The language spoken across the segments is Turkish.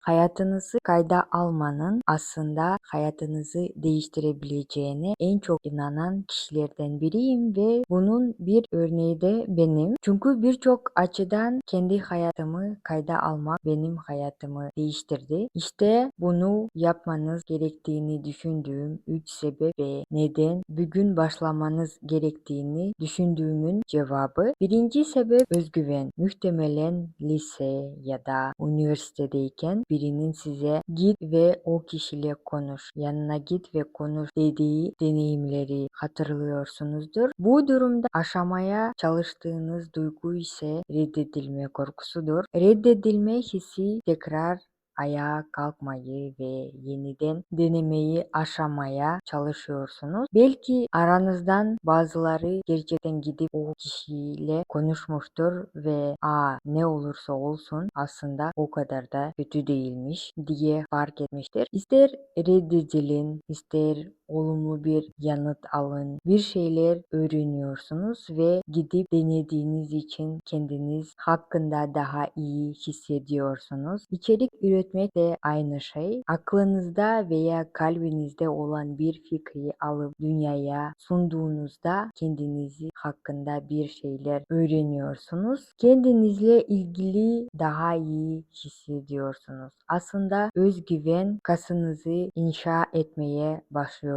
Hayatınızı kayda almanın aslında hayatınızı değiştirebileceğine en çok inanan kişilerden biriyim ve bunun bir örneği de benim. Çünkü birçok açıdan kendi hayatımı kayda almak benim hayatımı değiştirdi. İşte bunu yapmanız gerektiğini düşündüğüm 3 sebep ve neden bugün başlamanız gerektiğini düşündüğümün cevabı. Birinci sebep özgüven. Muhtemelen lise ya da üniversitedeyken birinin size git ve o kişiyle konuş, yanına git ve konuş dediği deneyimleri hatırlıyorsunuzdur. Bu durumda aşamaya çalıştığınız duygu ise reddedilme korkusudur. Reddedilme hissi tekrar ayağa kalkmayı ve yeniden denemeyi aşamaya çalışıyorsunuz. Belki aranızdan bazıları gerçekten gidip o kişiyle konuşmuştur ve aa ne olursa olsun aslında o kadar da kötü değilmiş diye fark etmiştir. İster reddedilin, ister olumlu bir yanıt alın. Bir şeyler öğreniyorsunuz ve gidip denediğiniz için kendiniz hakkında daha iyi hissediyorsunuz. İçerik üretmek de aynı şey. Aklınızda veya kalbinizde olan bir fikri alıp dünyaya sunduğunuzda kendinizi hakkında bir şeyler öğreniyorsunuz. Kendinizle ilgili daha iyi hissediyorsunuz. Aslında özgüven kasınızı inşa etmeye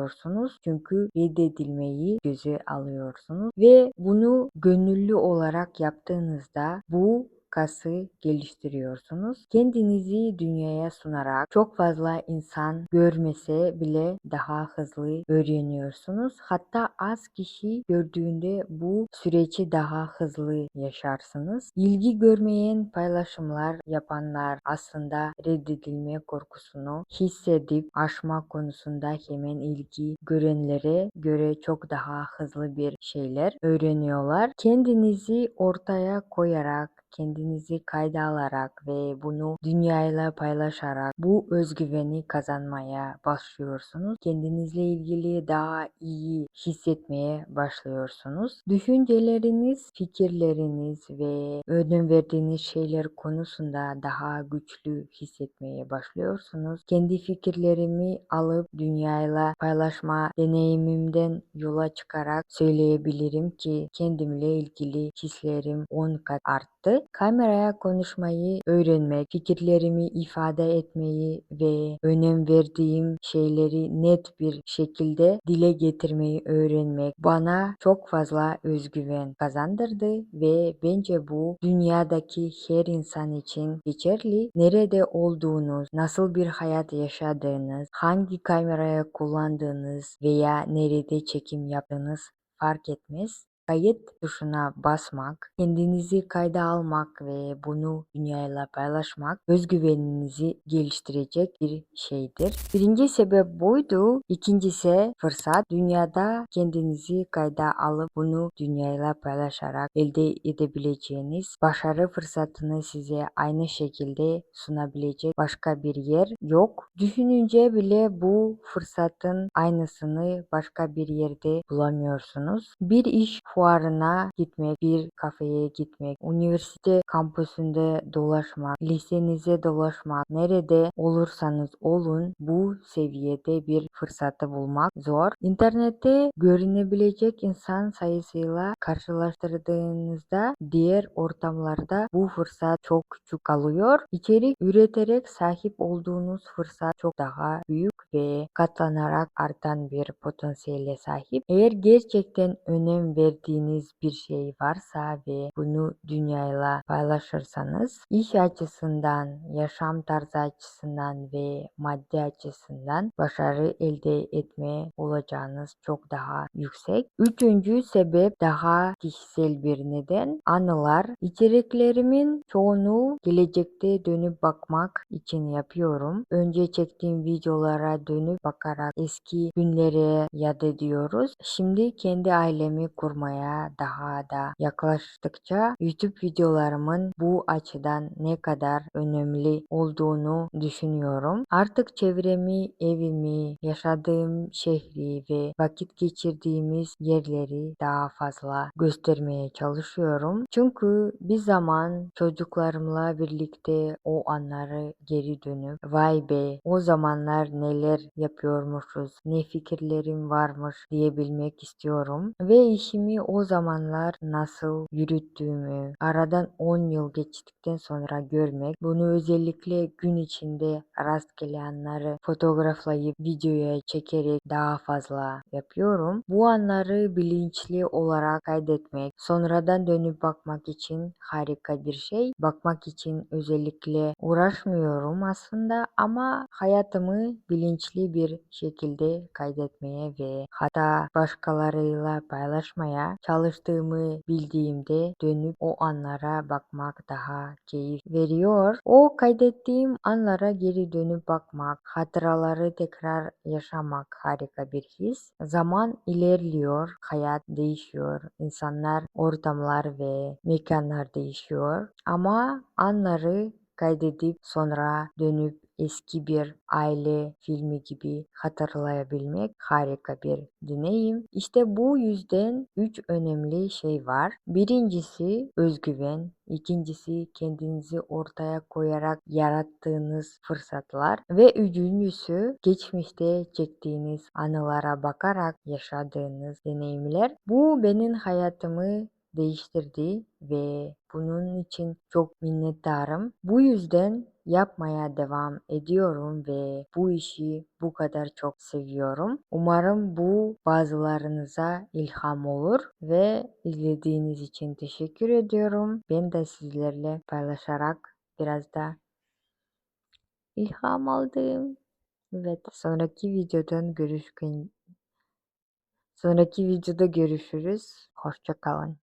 başlıyorsunuz. Çünkü reddedilmeyi göze alıyorsunuz ve bunu gönüllü olarak yaptığınızda bu kası geliştiriyorsunuz. Kendinizi dünyaya sunarak çok fazla insan görmese bile daha hızlı öğreniyorsunuz. Hatta az kişi gördüğünde bu süreci daha hızlı yaşarsınız. İlgi görmeyen paylaşımlar yapanlar aslında reddedilme korkusunu hissedip aşma konusunda hemen ilgi görenlere göre çok daha hızlı bir şeyler öğreniyorlar. Kendinizi ortaya koyarak kendinizi kayda alarak ve bunu dünyayla paylaşarak bu özgüveni kazanmaya başlıyorsunuz. Kendinizle ilgili daha iyi hissetmeye başlıyorsunuz. Düşünceleriniz, fikirleriniz ve önem verdiğiniz şeyler konusunda daha güçlü hissetmeye başlıyorsunuz. Kendi fikirlerimi alıp dünyayla paylaşma deneyimimden yola çıkarak söyleyebilirim ki kendimle ilgili hislerim 10 kat arttı. Kameraya konuşmayı öğrenmek, fikirlerimi ifade etmeyi ve önem verdiğim şeyleri net bir şekilde dile getirmeyi öğrenmek bana çok fazla özgüven kazandırdı ve bence bu dünyadaki her insan için geçerli. Nerede olduğunuz, nasıl bir hayat yaşadığınız, hangi kameraya kullandığınız veya nerede çekim yaptığınız fark etmez. Kayıt tuşuna basmak, kendinizi kayda almak ve bunu dünyayla paylaşmak özgüveninizi geliştirecek bir şeydir. Birinci sebep buydu. İkincisi fırsat. Dünyada kendinizi kayda alıp bunu dünyayla paylaşarak elde edebileceğiniz başarı fırsatını size aynı şekilde sunabilecek başka bir yer yok. Düşününce bile bu fırsatın aynısını başka bir yerde bulamıyorsunuz. Bir iş fuarına gitmek, bir kafeye gitmek, üniversite kampüsünde dolaşmak, lisenize dolaşmak, nerede olursanız olun bu seviyede bir fırsatı bulmak zor. İnternette görünebilecek insan sayısıyla karşılaştırdığınızda diğer ortamlarda bu fırsat çok küçük kalıyor. İçerik üreterek sahip olduğunuz fırsat çok daha büyük ve katlanarak artan bir potansiyele sahip. Eğer gerçekten önem verdiğiniz bir şey varsa ve bunu dünyayla paylaşırsanız iş açısından, yaşam tarzı açısından ve maddi açısından başarı elde etme olacağınız çok daha yüksek. Üçüncü sebep daha kişisel bir neden. Anılar. İçeriklerimin çoğunu gelecekte dönüp bakmak için yapıyorum. Önce çektiğim videolara dönüp bakarak eski günlere yad ediyoruz. Şimdi kendi ailemi kurmaya daha da yaklaştıkça YouTube videolarımın bu açıdan ne kadar önemli olduğunu düşünüyorum. Artık çevremi, evimi, yaşadığım şehri ve vakit geçirdiğimiz yerleri daha fazla göstermeye çalışıyorum. Çünkü bir zaman çocuklarımla birlikte o anları geri dönüp vay be o zamanlar neler yapıyormuşuz, ne fikirlerim varmış diyebilmek istiyorum. Ve işimi o zamanlar nasıl yürüttüğümü aradan 10 yıl geçtikten sonra görmek, bunu özellikle gün içinde rastgele anları fotoğraflayıp videoya çekerek daha fazla yapıyorum. Bu anları bilinçli olarak kaydetmek, sonradan dönüp bakmak için harika bir şey. Bakmak için özellikle uğraşmıyorum aslında ama hayatımı bilinçli bir şekilde kaydetmeye ve hatta başkalarıyla paylaşmaya çalıştığımı bildiğimde dönüp o anlara bakmak daha keyif veriyor. O kaydettiğim anlara geri dönüp bakmak, hatıraları tekrar yaşamak harika bir his. Zaman ilerliyor, hayat değişiyor, insanlar, ortamlar ve mekanlar değişiyor. Ama anları kaydedip sonra dönüp eski bir aile filmi gibi hatırlayabilmek harika bir deneyim. İşte bu yüzden üç önemli şey var. Birincisi özgüven, ikincisi kendinizi ortaya koyarak yarattığınız fırsatlar ve üçüncüsü geçmişte çektiğiniz anılara bakarak yaşadığınız deneyimler. Bu benim hayatımı değiştirdi ve bunun için çok minnettarım. Bu yüzden yapmaya devam ediyorum ve bu işi bu kadar çok seviyorum. Umarım bu bazılarınıza ilham olur ve izlediğiniz için teşekkür ediyorum. Ben de sizlerle paylaşarak biraz da ilham aldım. Evet, sonraki videodan görüşün. Sonraki videoda görüşürüz. Hoşça kalın.